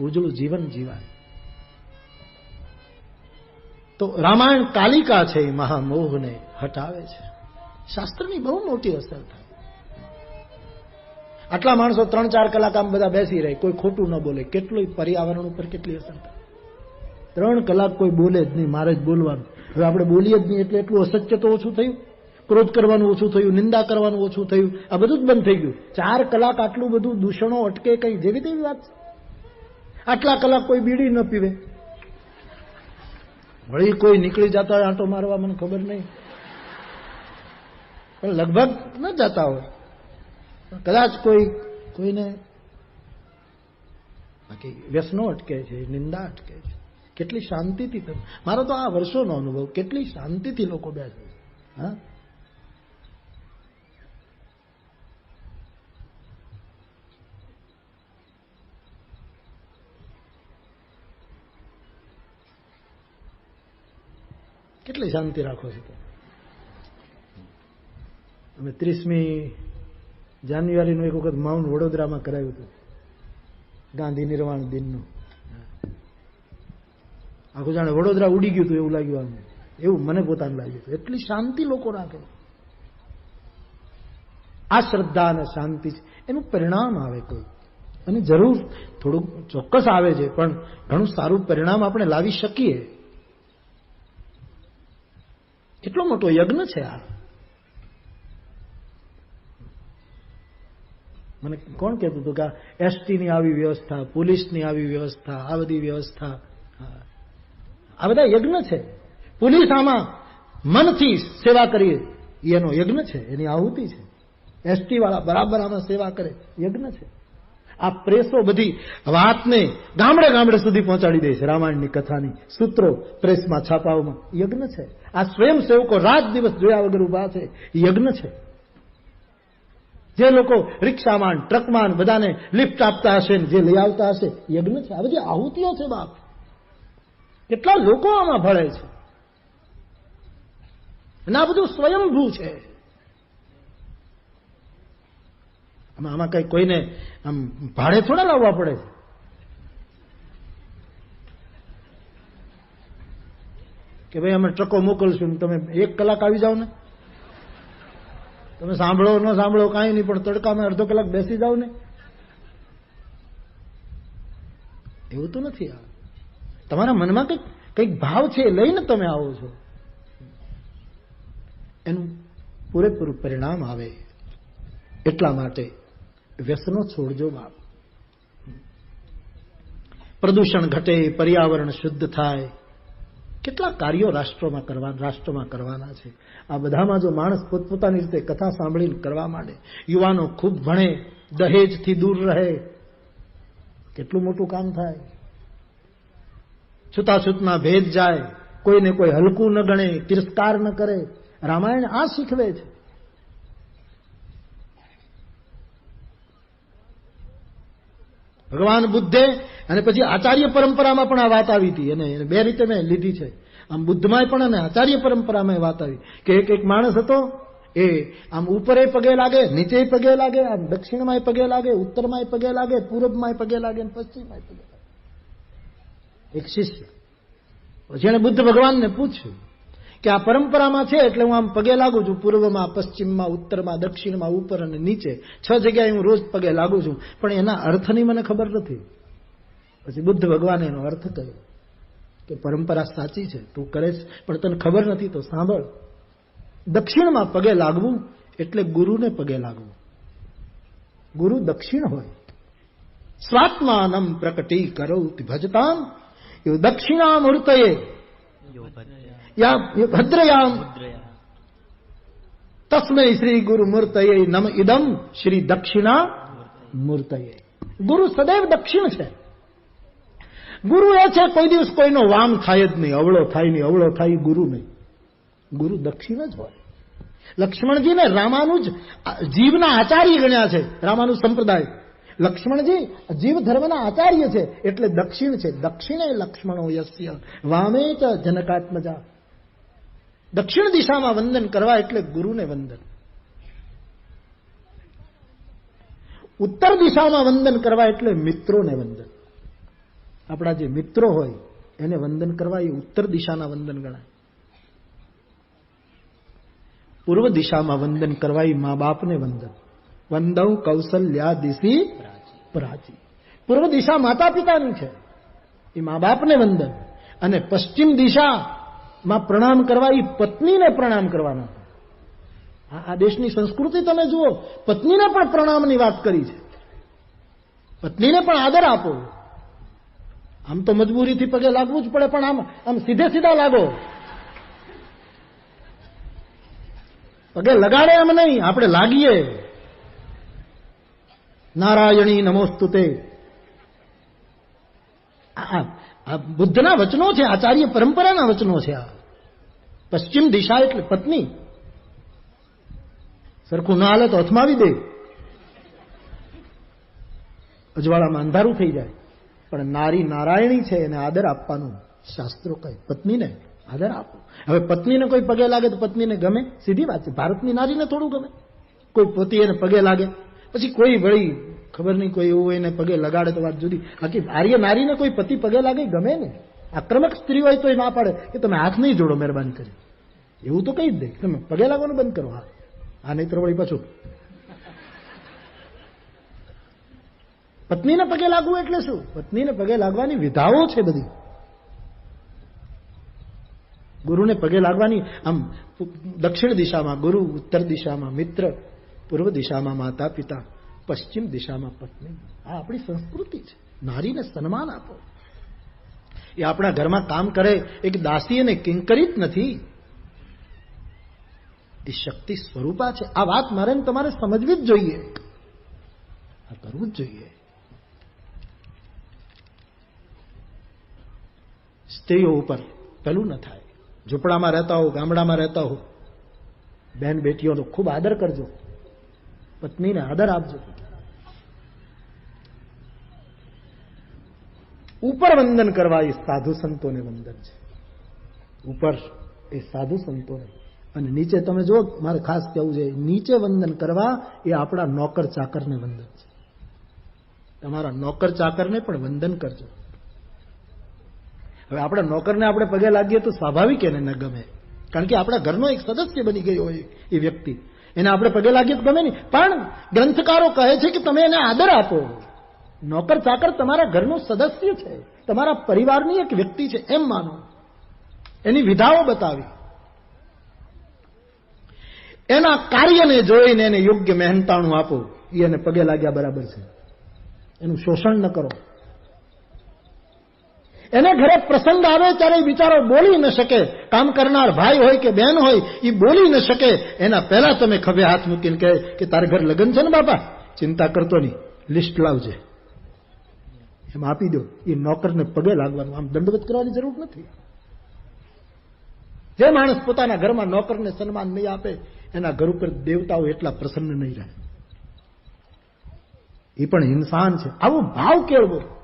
ઉજળું જીવન જીવાય. તો રામાયણ કાલિકા છે એ મહામોહને હટાવે છે. શાસ્ત્રની બહુ મોટી અસર થાય. આટલા માણસો ત્રણ ચાર કલાક આમ બધા બેસી રહે, કોઈ ખોટું ન બોલે કેટલું પર્યાવરણ ઉપર કેટલી અસર થાય. ત્રણ કલાક કોઈ બોલે જ નહીં, મારે જ બોલવાનું. હવે આપણે બોલીએ જ નહીં એટલે એટલું અસત્ય તો ઓછું થયું. ક્રોધ કરવાનું ઓછું થયું, નિંદા કરવાનું ઓછું થયું. આ બધું જ બંધ થઈ ગયું. ચાર કલાક આટલું બધું દૂષણો અટકે કઈ, જેવી તેવી વાત છે. આટલા કલાક કોઈ બીડી ન પીવે. વળી કોઈ નીકળી જતા હોય આંટો મારવા, મને ખબર નહીં. પણ લગભગ ન જતા હોય. કદાચ કોઈ, કોઈને બાકી વ્યસનો અટકે છે, નિંદા અટકે છે. કેટલી શાંતિથી તમે, મારો તો આ વર્ષોનો અનુભવ, કેટલી શાંતિથી લોકો બેસે છે. હા? કેટલી શાંતિ રાખો છો અમે ત્રીસમી જાન્યુઆરીનું એક વખત માઉન્ટ વડોદરામાં કરાવ્યું હતું. ગાંધી નિર્વાણ દિનનું. આખું જાણે વડોદરા ઉડી ગયું હતું એવું લાગ્યું અમને. એવું મને પોતાને લાગ્યું હતું. એટલી શાંતિ લોકો રાખે. આ શ્રદ્ધા અને શાંતિ છે. એનું પરિણામ આવે કોઈ. અને જરૂર થોડુંક ચોક્કસ આવે છે, પણ ઘણું સારું પરિણામ આપણે લાવી શકીએ. કેટલો મોટો યજ્ઞ છે આ? મને કોણ કહેતું હતું કે એસટીની આવી વ્યવસ્થા, પોલીસની આવી વ્યવસ્થા, આ બધી વ્યવસ્થા આ બધા યજ્ઞ છે. પોલીસ આમાં મનથી સેવા કરીએ એનો યજ્ઞ છે, એની આહુતિ છે. એસટી વાળા બરાબર આમાં સેવા કરે, યજ્ઞ છે. આ પ્રેસો બધી વાતને ગામડે ગામડે સુધી પહોંચાડી દે છે. રામાયણની કથાની સૂત્રો પ્રેસમાં છાપાઓમાં. યજ્ઞ છે. આ સ્વયંસેવકો રાત દિવસ જોયા વગર ઊભા છે. યજ્ઞ છે. જે લોકો રિક્ષામાં, ટ્રકમાં બધાને લિફ્ટ આપતા હશે ને જે લઈ આવતા હશે, યજ્ઞ છે. આ બધી આહુતિઓ છે બાપ. કેટલા લોકો આમાં ભળે છે. અને આ બધું સ્વયંભૂ છે. આમાં કઈ કોઈને આમ ભાડે થોડા લાવવા પડે છે. કે ભાઈ, અમે ટ્રકો મોકલશું તમે એક કલાક આવી જાઓ ને. તમે સાંભળો, ન સાંભળો કાંઈ નહીં, પણ તડકામાં અડધો કલાક બેસી જાઓ ને. એવું તો નથી આ. તમારા મનમાં કંઈક કંઈક ભાવ છે, લઈને તમે આવો છો. એનું પૂરેપૂરું પરિણામ આવે એટલા માટે વ્યસનો છોડજો બાપ. પ્રદૂષણ ઘટે, પર્યાવરણ શુદ્ધ થાય. કેટલા કાર્યો રાષ્ટ્રમાં કરવા, રાષ્ટ્રમાં કરવાના છે. આ બધામાં જો માણસ પોતપોતાની રીતે કથા સાંભળીને કરવા માંડે, યુવાનો ખૂબ ભણે, દહેજથી દૂર રહે, કેટલું મોટું કામ થાય? છૂતાછૂતના ભેદ જાય, કોઈને કોઈ હલકું ન ગણે, તિરસ્કાર ન કરે. રામાયણ આ શીખવે છે. ભગવાન બુદ્ધે અને પછી આચાર્ય પરંપરામાં પણ આ વાત આવી હતી. અને બે રીતે મેં લીધી છે. આમ બુદ્ધમાં પણ અને આચાર્ય પરંપરામાં વાત આવી. કે એક એક માણસ હતો, એ આમ ઉપરે પગે લાગે, નીચે પગે લાગે, આમ દક્ષિણમાં પગે લાગે ઉત્તરમાં પગે લાગે પૂર્વમાં પગે લાગે, અને પશ્ચિમમાં પગે લાગે. એક શિષ્ય. પછી એને બુદ્ધ ભગવાનને પૂછ્યું કે આ પરંપરામાં છે એટલે હું આમ પગે લાગુ છું. પૂર્વમાં, પશ્ચિમમાં, ઉત્તરમાં, દક્ષિણમાં, ઉપર અને નીચે. છ જગ્યાએ હું રોજ પગે લાગુ છું. પણ એના અર્થની મને ખબર નથી. પછી બુદ્ધ ભગવાને એનો અર્થ કહ્યો કે પરંપરા સાચી છે, તું કરે છે. પણ તને ખબર નથી તો સાંભળ. દક્ષિણમાં પગે લાગવું એટલે ગુરુને પગે લાગવું. ગુરુ દક્ષિણ હોય. સ્વાત્માનમ પ્રકટી કરો ભજતામ. દક્ષિણામૂર્તયે. યા ભદ્રયામ તસ્મૈ શ્રી ગુરુ મૂર્તયે નમ ઇદમ શ્રી દક્ષિણા મૂર્તયે ગુરુ સદૈવ દક્ષિણ છે ગુરુ એ છે, કોઈ દિવસ કોઈનો વામ થાય જ નહીં, અવળો થાય નહીં, અવળો થાય ગુરુ નહીં. ગુરુ દક્ષિણ જ હોય. લક્ષ્મણજીને રામાનુજ જીવના આચાર્ય ગણ્યા છે, રામાનુજ સંપ્રદાય. લક્ષ્મણજી જીવ ધર્મના આચાર્ય છે, એટલે દક્ષિણ છે. દક્ષિણે લક્ષ્મણો યસ્ય, વામે ચ જનકાત્મજા. દક્ષિણ દિશામાં વંદન કરવા એટલે ગુરુને વંદન. ઉત્તર દિશામાં વંદન કરવા એટલે મિત્રોને વંદન. આપણા જે મિત્રો હોય, એને વંદન કરવા એ ઉત્તર દિશાના વંદન ગણાય. પૂર્વ દિશામાં વંદન કરવા એ મા બાપને વંદન. વંદવ કૌશલ્યા દિશી પ્રાચી. પૂર્વ દિશા માતા પિતાની છે. એ મા બાપને વંદન. અને પશ્ચિમ દિશામાં પ્રણામ કરવા એ પત્નીને પ્રણામ કરવાના. આ દેશની સંસ્કૃતિ તમે જુઓ, પત્નીને પણ પ્રણામની વાત કરી છે. પત્નીને પણ આદર આપો. આમ તો મજબૂરીથી પગે લાગવું જ પડે, પણ આમ આમ સીધે સીધા લાગો. પગે લગાડે એમ નહીં, આપણે લાગીએ. નારાયણી નમોસ્તુતે. આ બુદ્ધના વચનો છે, આચાર્ય પરંપરાના વચનો છે આ. પશ્ચિમ દિશા એટલે પત્ની. સરખું ના હાલે તો અથમાવી દે. અજવાળામાં અંધારું થઈ જાય. પણ નારી નારાયણી છે, એને આદર આપવાનું શાસ્ત્રો કહે. પત્નીને આદર આપો. હવે પત્નીને કોઈ પગે લાગે તો પત્નીને ગમે. સીધી વાત છે. ભારતની નારીને થોડું ગમે. કોઈ પોતી એને પગે લાગે. પછી કોઈ વળી ખબર નહીં, કોઈ એવું એને પગે લગાડે તો વાત જુદી. બાકી આર્ય નારીને કોઈ પતિ પગે લાગે ગમે ને. આક્રમક સ્ત્રી હોય તો એ ના પાડે. કે તમે હાથ નહીં જોડો મહેરબાની કરી. એવું તો કહી જ દે તમે પગે લાગવાનું બંધ કરો. હા. આ નહીં તો વળી પાછું. પત્નીને પગે લાગવું એટલે શું? પત્નીને પગે લાગવાની વિધાઓ છે બધી. ગુરુને પગે લાગવાની, આમ દક્ષિણ દિશામાં, ગુરુ ઉત્તર દિશામાં, મિત્ર પૂર્વ દિશામાં માતા પિતા, પશ્ચિમ દિશામાં પત્ની. આ આપણી સંસ્કૃતિ છે. નારીને સન્માન આપો. એ આપણા ઘરમાં કામ કરે, એક દાસી અને કિંકરિત નથી. એ શક્તિ સ્વરૂપા છે. આ વાત મારે તમારે સમજવી જ જોઈએ. આ કરવું જ જોઈએ. સ્ત્રીઓ ઉપર પેલું ન થાય. ઝૂંપડામાં રહેતા હો, ગામડામાં રહેતા હો, બેન બેટીઓનો ખૂબ આદર કરજો. પત્નીને આદર આપજો. ઉપર વંદન કરવા એ સાધુ સંતોને વંદન છે. ઉપર એ સાધુ સંતોને. અને નીચે તમે જો મારે ખાસ કહેવું છે, નીચે વંદન કરવા એ આપણા નોકર ચાકરને વંદન છે. તમારા નોકર ચાકરને પણ વંદન કરજો. હવે આપણા નોકરને આપણે પગે લાગીએ તો સ્વાભાવિક એને ન ગમે. કારણ કે આપણા ઘરનો એક સદસ્ય બની ગયો હોય એ વ્યક્તિ. એને આપણે પગે લાગીએ તો ગમે નહીં. પણ ગ્રંથકારો કહે છે કે તમે એને આદર આપો. નોકર ચાકર તમારા ઘરનો સદસ્ય છે. તમારા પરિવારની એક વ્યક્તિ છે. એમ માનો. એની વિધાઓ બતાવી. એના કાર્યને જોઈને એને યોગ્ય મહેનતાણું આપો. એ એને પગે લાગ્યા બરાબર છે. એનું શોષણ ન કરો. એને ઘરે પ્રસંગ આવે ત્યારે બિચારો બોલી ન શકે. કામ કરનાર ભાઈ હોય કે બહેન હોય એ બોલી ન શકે. એના પહેલા તમે ખભે હાથ મૂકીને કહે કે તારે ઘર લગ્ન છે ને બાપા? ચિંતા કરતો નહીં. લિસ્ટ લાવજે. એમ આપી દો. એ નોકરને પગે લાગવાનું. આમ દંડવત કરવાની જરૂર નથી. જે માણસ પોતાના ઘરમાં નોકરને સન્માન નહીં આપે, એના ઘર ઉપર દેવતાઓ એટલા પ્રસન્ન નહીં રહે. એ પણ ઇન્સાન છે. આવો ભાવ કેળવો.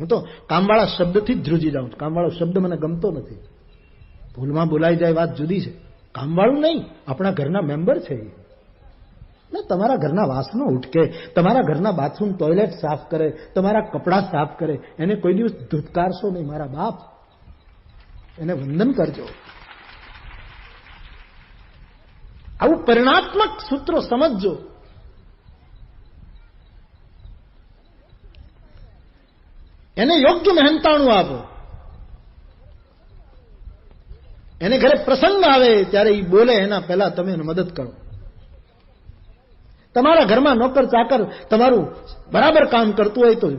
હું તો કામવાળા શબ્દથી જ ધ્રુજી જાઉં છું. કામવાળો શબ્દ મને ગમતો નથી. ભૂલમાં બોલાઈ જાય વાત જુદી છે. કામવાળું નહીં, આપણા ઘરના મેમ્બર છે એ. ને તમારા ઘરના વાસણો ઉઠકે તમારા ઘરના બાથરૂમ ટોયલેટ સાફ કરે, તમારા કપડાં સાફ કરે, એને કોઈ દિવસ ધૂતકારશો નહીં મારા બાપ. એને વંદન કરજો. આવું પરિણાત્મક સૂત્રો સમજજો. એને યોગ્ય મહેનતાણું આપો. એને ઘરે પ્રસંગ આવે ત્યારે એ બોલે એના પહેલા તમે એને મદદ કરો. તમારા ઘરમાં નોકર ચાકર તમારું બરાબર કામ કરતું હોય તો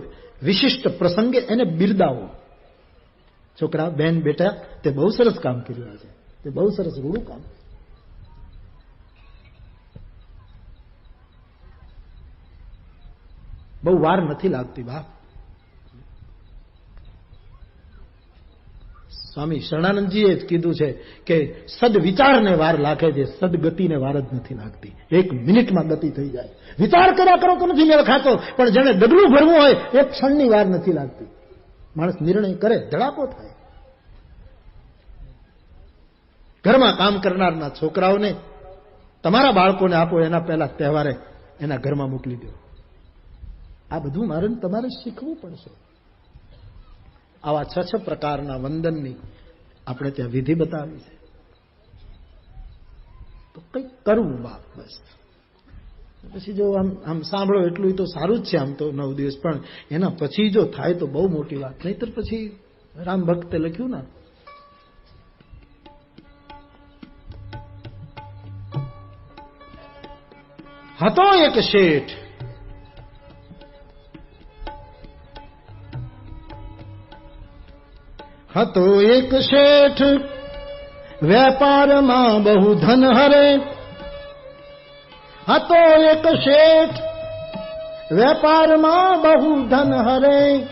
વિશિષ્ટ પ્રસંગે એને બિરદાવો. છોકરા, બેન, બેટા, તે બહુ સરસ કામ કર્યું આજે. તે બહુ સરસ રૂડું કામ. બહુ વાર નથી લાગતી, બાપ. સ્વામી શરણાનંદજીએ જ કીધું છે કે સદવિચારને વાર લાગે છે, સદગતિને વાર જ નથી લાગતી. એક મિનિટમાં ગતિ થઈ જાય. વિચાર કર્યા કરો તો નથી મેળ પણ જેને ડગલું ભરવું હોય, એ ક્ષણની વાર નથી લાગતી. માણસ નિર્ણય કરે, ધડાકો થાય. ઘરમાં કામ કરનારના છોકરાઓને, તમારા બાળકોને આપો એના પહેલા તહેવારે એના ઘરમાં મોકલી દો. આ બધું મારે, તમારે શીખવું પડશે. આવા છ છ પ્રકારના વંદનની આપણે ત્યાં વિધિ બતાવી છે. તો કંઈક કરવું બાપ, બસ. પછી જો આમ આમ સાંભળો એટલું તો સારું જ છે આમ તો નવ દિવસ, પણ એના પછી જો થાય તો બહુ મોટી વાત. નહીતર પછી રામ ભક્તે લખ્યું ના. હતો એક શેઠ હતો એક શેઠ, વેપારમાં બહુ ધન હરે. હતો એક શેઠ, વેપારમાં બહુ ધન હરે.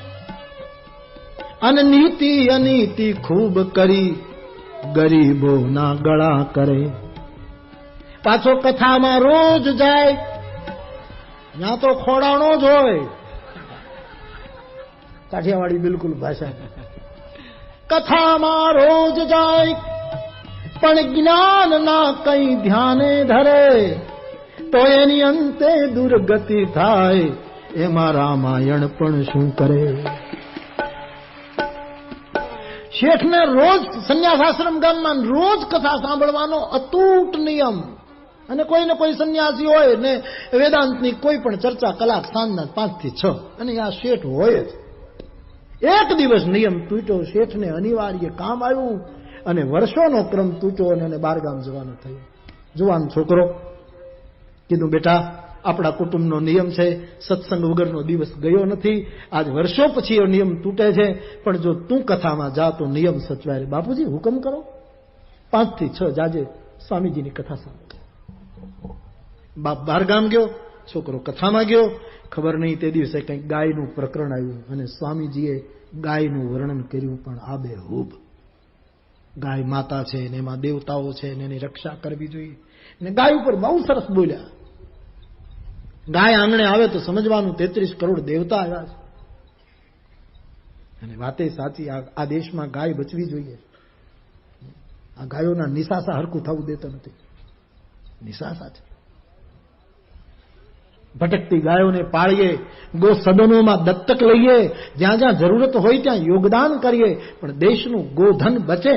અનનીતિ અનીતિ ખૂબ કરી, ગરીબોના ગળા કરે. પાછો કથામાં રોજ જાય ત્યાં તો ખોડાણો જ હોય. કાઠિયાવાડી બિલકુલ ભાષા. કથામાં રોજ જાય. પણ જ્ઞાન ના કઈ ધ્યાને ધરે, તો એની અંતે દુર્ગતિ થાય. એમાં રામાયણ પણ શું કરે? શેઠને રોજ સંન્યાસાશ્રમ ગામમાં રોજ કથા સાંભળવાનો અતૂટ નિયમ. અને કોઈ ને કોઈ સંન્યાસી હોય ને વેદાંતની કોઈ પણ ચર્ચા કલાક સાંજના પાંચથી છ. અને આ શેઠ હોય જ. એક દિવસ નિયમ તૂટ્યો, શેઠને અનિવાર્ય કામ આવ્યું અને વર્ષોનો ક્રમ તૂટ્યો અને બારગામ જવાનું થયું. જુવાન છોકરો કીધું, બેટા, આપણા કુટુંબનો નિયમ છે, સત્સંગ વગરનો દિવસ ગયો નથી. આજ વર્ષો પછી એ નિયમ તૂટે છે, પણ જો તું કથામાં જા તો નિયમ સચવાય. બાપુજી, હુકમ કરો. પાંચથી છ જાજે સ્વામીજીની કથા સાંભળે. બાપ બહાર ગામ ગયો. છોકરો કથામાં ગયો. ખબર નહીં તે દિવસે કંઈક ગાયનું પ્રકરણ આવ્યું અને સ્વામીજીએ ગાયનું વર્ણન કર્યું, પણ આબે હૂબ. ગાય માતા છે ને એમાં દેવતાઓ છે ને એની રક્ષા કરવી જોઈએ. ને ગાય ઉપર બહુ સરસ બોલ્યા. ગાય આંગણે આવે તો સમજવાનું તેત્રીસ કરોડ દેવતા આવ્યા છે. અને વાતે સાચી આ દેશમાં ગાય બચવી જોઈએ. આ ગાયોના નિશાસા હરખું થવું દેતો નથી. નિશાસા છે. ભટકતી ગાયોને પાળીએ ગો સદનોમાં દત્તક લઈએ, જ્યાં જ્યાં જરૂરત હોય ત્યાં યોગદાન કરીએ, પણ દેશનું ગોધન બચે.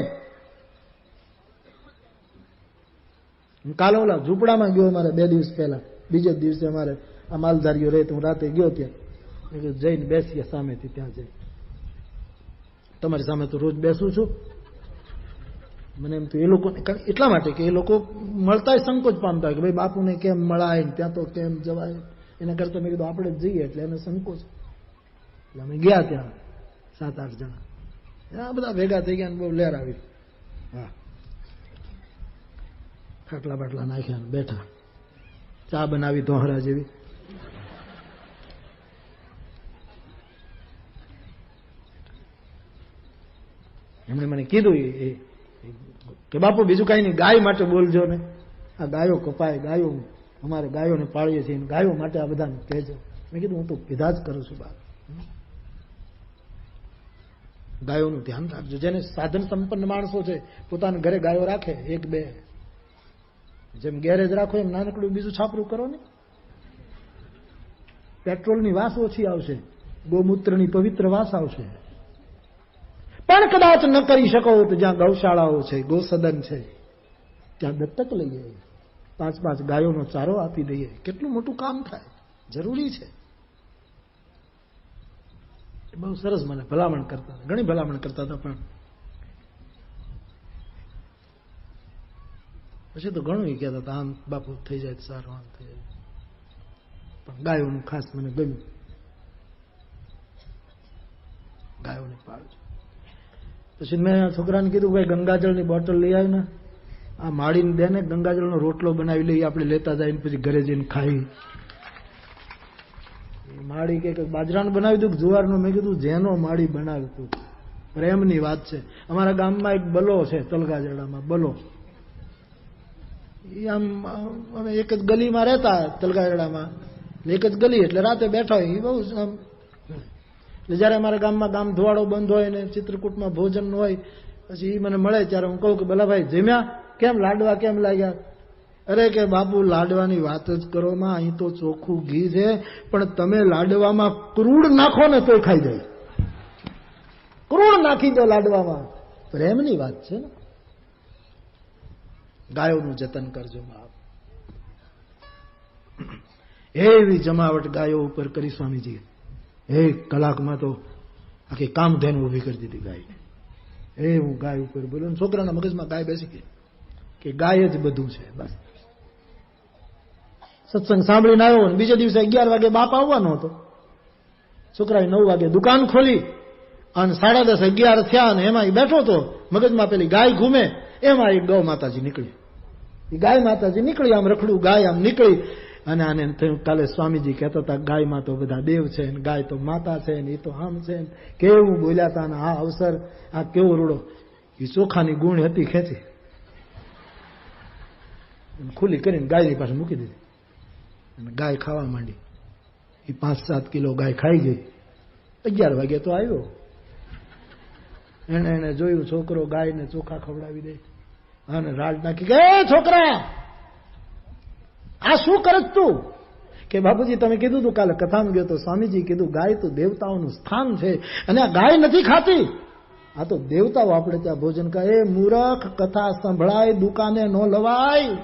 કાલે ઓલા ઝૂંપડામાં ગયો મારે બે દિવસ પહેલા. બીજે દિવસે અમારે આ માલધારીઓ રહે હું રાતે ગયો ત્યાં. જઈને બેસીએ સામેથી, ત્યાં જઈ તમારી સામે તો રોજ બેસું છું. મને એમ તો એ લોકોને એટલા માટે કે એ લોકો મળતા સંકોચ પામતા કે ભાઈ, બાપુને કેમ મળાય ત્યાં તો કેમ જવાય? એના કરતા મેં કીધું, આપણે જ જઈએ એટલે એને સંકોચ. એટલે અમે ગયા ત્યાં, સાત, આઠ જણા. આ બધા ભેગા થઈ ગયા બહુ લહેર આવી. હા. ખાટલા બાટલા નાખ્યા બેઠા. ચા બનાવી ધોહરા જેવી. એમણે મને કીધું એ કે બાપુ, બીજું કાંઈ નહીં, ગાય માટે બોલજો ને. આ ગાયો કપાય, ગાયો અમારે ગાયોને પાળીએ છીએ ગાયો માટે આ બધાને કહેજો. મેં કીધું, હું તો કીધા જ કરું છું બાપ. ગાયોનું ધ્યાન રાખજો. જેને સાધન સંપન્ન માણસો છે, પોતાના ઘરે ગાયો રાખે, એક, બે. જેમ ગેરેજ રાખો, એમ નાનકડું બીજું છાપરું કરો ને. પેટ્રોલની વાસ ઓછી આવશે, ગોમૂત્રની પવિત્ર વાસ આવશે. પણ કદાચ ન કરી શકો તો જ્યાં ગૌશાળાઓ છે, ગૌસદન છે, ત્યાં દત્તક જઈએ પાંચ પાંચ ગાયોનો ચારો આપી દઈએ. કેટલું મોટું કામ થાય. જરૂરી છે. બહુ સરસ મને ભલામણ કરતા ઘણી ભલામણ કરતા હતા પણ. પછી તો ઘણું એ કહેતા હતા, આમ બાપુ થઈ જાય સારું, આમ થઈ જાય. પણ ગાયોનું ખાસ મને ગમ્યું. ગાયોને પાળજો. પછી મેં છોકરાને કીધું, ભાઈ, ગંગાજળની બોટલ લઈ આવીને આ માળીને દે ને, ગંગાજળનો રોટલો બનાવી લઈ આપણે લેતા જઈને પછી ઘરે જઈને ખાઈ. માળી કે બાજરાનું બનાવી દઉં જુવારનું? મેં કીધું, જેનો માળી બનાવ્યું તું. પ્રેમની વાત છે. અમારા ગામમાં એક બલો છે તલગાજડામાં બલો. એ આમ અમે એક જ ગલીમાં રહેતા તલગાજડામાં એક જ ગલી, એટલે રાતે બેઠા હોય. એ બહુ આમ એટલે જ્યારે અમારા ગામમાં ગામ ધોવાડો બંધ હોય ને ચિત્રકૂટમાં ભોજન હોય, પછી એ મને મળે ત્યારે હું કહું કે ભલાભાઈ જમ્યા? કેમ લાડવા કેમ લાગ્યા? અરે કે બાપુ, લાડવાની વાત જ કરો માં, અહીં તો ચોખ્ખું ઘી છે, પણ તમે લાડવામાં ક્રૂડ નાખો ને તો ખાઈ જાય. ક્રૂડ નાખી દો લાડવામાં. પ્રેમની વાત છે ને. ગાયોનું જતન કરજો બાપ. એવી જમાવટ ગાયો ઉપર કરી સ્વામીજી. એક કલાકમાં તો આખી કામધેન ઊભી કરી દીધી ગાય. એ હું ગાય ઉપર બોલું છોકરાના મગજમાં ગાય બેસી ગઈ. કે ગાય જ બધું છે, બસ. સત્સંગ સાંભળીને આવ્યો ને બીજા દિવસે અગિયાર વાગે બાપ આવવાનો હતો. છોકરાએ નવ વાગે દુકાન ખોલી અને સાડા દસ અગિયાર થયા અને એમાં એ બેઠો હતો મગજમાં પેલી ગાય ઘૂમે, એમાં એ ગૌ માતાજી નીકળી. ગાય માતાજી નીકળી, આમ રખડું ગાય આમ નીકળી અને આને થયું કાલે સ્વામીજી કહેતા હતા, ગાયમાં તો બધા દેવ છે ને, ગાય તો માતા છે ને એ તો આમ છે ને. કેવું બોલ્યા હતા ને આ અવસર, આ કેવો રૂડો. એ ચોખાની ગુણ હતી ખેંચી. ખુલ્લી કરીને ગાયની પાસે મૂકી દીધી. અને ગાય ખાવા માંડી. એ પાંચ સાત કિલો ગાય ખાઈ ગઈ. અગિયાર વાગે તો આવ્યો. એને એને જોયું, છોકરો ગાયને ચોખા ખવડાવી દે. અને રાડ નાખી ગયા છોકરા આ શું કરત તું? કે બાપુજી, તમે કીધું તું કાલે કથામાં ગયો તો સ્વામીજી કીધું, ગાય તો દેવતાઓનું સ્થાન છે અને આ ગાય નથી ખાતી. આ તો દેવતાઓ આપણે ત્યાં ભોજન કરે એ મૂરખ, કથા સંભળાય, દુકાને ન લવાય.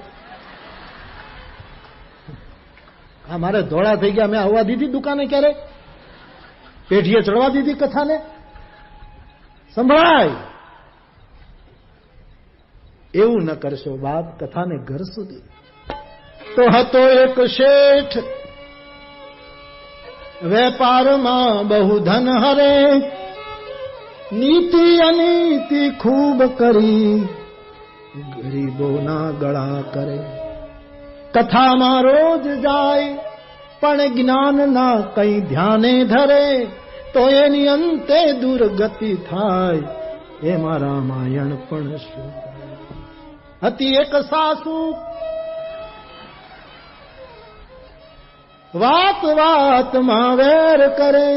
આ મારે ધોળા થઈ ગયા. મેં આવવા દીધી દુકાને ક્યારે? પેઢીએ ચડવા દીધી કથાને? સંભળાય. એવું ન કરશો બાપ, કથાને ઘર સુધી. તો હતો એક શેઠ. વેપારમાં બહુ ધન હરે. નીતિ અનીતિ ખૂબ કરી. ગરીબોના ગળા કરે. કથામાં રોજ જાય, પણ જ્ઞાન ના કઈ ધ્યાને ધરે. તો એની અંતે દુર્ગતિ થાય. એમાં રામાયણ પણ શું? હતી એક સાસુ વાત વાતમાં વેર કરે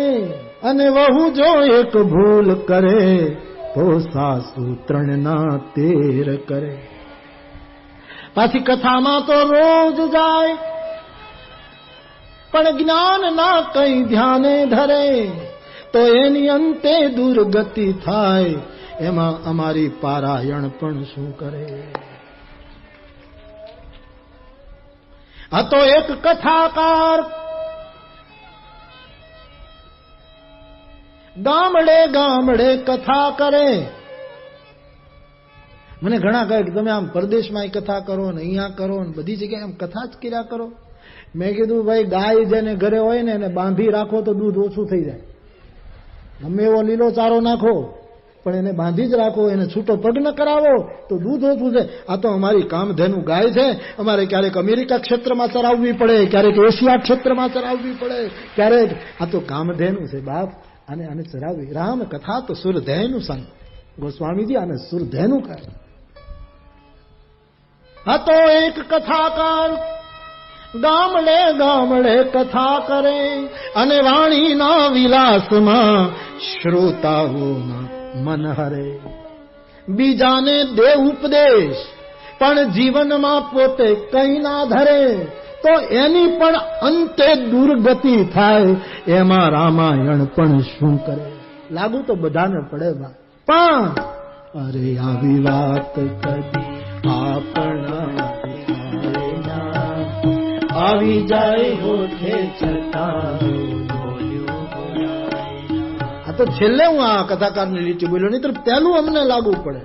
અને વહુ જો એક ભૂલ કરે તો સાસુ ત્રણના તેર કરે. પાછી કથામાં તો રોજ જાય, પણ જ્ઞાન ના કઈ ધ્યાને ધરે, તો એની અંતે દુર્ગતિ થાય, એમાં અમારી પારાયણ પણ શું કરે? હતો એક કથાકાર. ગામડે ગામડે કથા કરે. મને ઘણા કહે કે તમે આમ પરદેશમાં કથા કરો ને અહીંયા કરો ને બધી જગ્યાએ આમ કથા જ કર્યા કરો. મેં કીધું, ભાઈ, ગાય જેને ઘરે હોય ને એને બાંધી રાખો તો દૂધ ઓછું થઈ જાય. ગમે એવો લીલો ચારો નાખો. પણ એને બાંધી જ રાખો, એને છૂટો પગ ન કરાવો, તો દૂધ ઓછું છે. આ તો અમારી કામધેનુ ગાય છે. અમારે ક્યારેક અમેરિકા ક્ષેત્રમાં ચરાવવી પડે, ક્યારેક એશિયા ક્ષેત્રમાં ચરાવવી પડે, ક્યારેક આ તો કામધેનુ છે બાપ. અને આને ચરાવવી રામ કથા તો સુરધેનુ સંગ ગોસ્વામીજી આને સુરધેનુ કહે. હતો એક કથાકાર. ગામડે ગામડે કથા કરે અને વાણીના વિલાસમાં શ્રોતાઓના મન હરે. બીજાને દે ઉપદેશ, પણ જીવનમાં પોતે કઈ ના ધરે. તો એની પણ અંતે દુર્ગતિ થાય, એમાં રામાયણ પણ શું કરે? લાગુ તો બધાને પડે બા. પણ અરે આવી વાત કદી આપણા આવી જાય છતાં તો છેલ્લે હું આ કથાકારની લીટી બોલ્યો નહીં તો પહેલું અમને લાગુ પડે.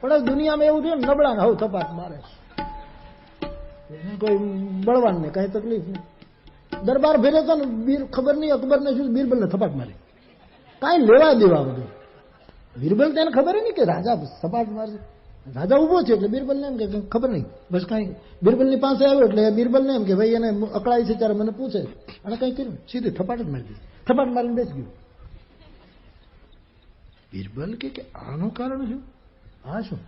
પણ દુનિયામાં એવું થયું નબળા હવ થપાટ મારે કોઈ બળવાન ને કઈ તકલીફ નહીં. દરબાર ફેરે તો બીર, ખબર નહીં, અકબર ને શું બીરબલ ને થપાટ મારી. કાંઈ લેવા દેવા બધું. બીરબલ તેને ખબર નહીં કે રાજા સપાટ મારશે. રાજા ઊભો છે એટલે બીરબલ ને એમ કે ખબર નહીં. બસ કાંઈ બીરબલની પાસે આવ્યો એટલે બીરબલ ને એમ કે, ભાઈ, એને અકળાય છે ત્યારે મને પૂછે. અને કઈ કર્યું. સીધી થપાટ જ મારી દીધી. થપાટ મારીને બેસી ગયું. બીરબલ કે આનું કારણ શું? આ શું?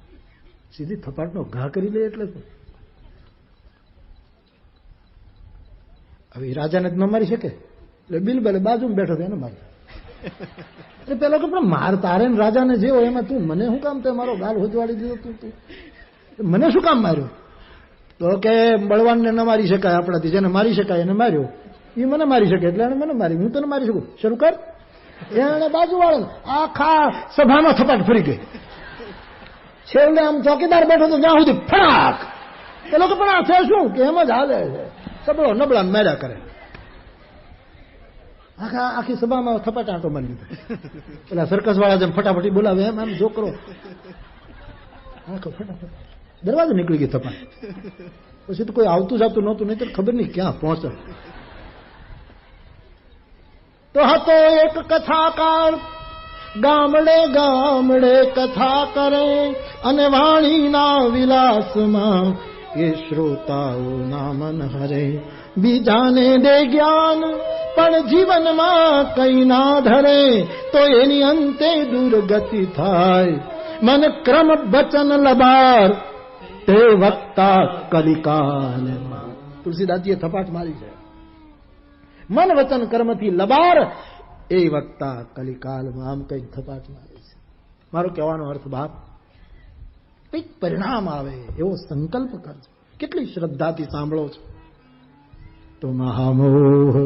સીધી થપાટનો ઘા કરી લે એટલે શું? હવે રાજાને જ ન મારી શકે? એટલે બિલબલે બાજુમાં બેઠો હતો એને મારી એટલે પેલા કે પણ માર તારે રાજાને જે હોય એમાં તું મને શું કામ? તે મારો ગાલ હોજવાડી દીધો તું તું. મને શું કામ માર્યો? તો કે, બળવાનને ન મારી શકાય આપણાથી, જેને મારી શકાય એને માર્યો. એ મને મારી શકે, એટલે એને મને મારી, હું તને મારી શકું? શરૂ કર. એને બાજુવાળા આખા સભામાં થપાટ ફરી ગઈ. છેલ્લે આમ ચોકીદાર બેઠો તો જ્યાં સુધી ફડાક. એ લોકો પણ આ છે શું? કે એમ જ હાલે છે. સબળો નબળા મેળા કરે. આખા આખી સભામાં થપાટ બની દીધો. પેલા સર્કસ વાળા જેમ ફટાફટી બોલાવે, એમ આમ જોકરો આખો ફટાફટ. દરવાજો નીકળી ગઈ થપાટ. પછી તો કોઈ આવતું જાતું નહોતું નહીં તો ખબર નહીં ક્યાં પહોંચે. તો હતો એક કથાકાર. ગામડે ગામડે કથા કરે અને વાણીના વિલાસમાં એ શ્રોતાઓના મન હરે. બીજાને દે જ્ઞાન, પણ જીવનમાં કઈ ના ધરે, તો એની અંતે દુર્ગતિ થાય. મન ક્રમ વચન લબાર, તે વક્તા કલિકાલ તુલસીદાસજીએ થપાટ મારી છે. મન વચન કર્મથી લબાર. એ વક્તા કલિકાલમાં આમ કંઈક થપાટ મારે છે. મારો કહેવાનો અર્થ બાપ, કંઈક પરિણામ આવે એવો સંકલ્પ કરજો. કેટલી શ્રદ્ધાથી સાંભળો છો. તો મહામોહ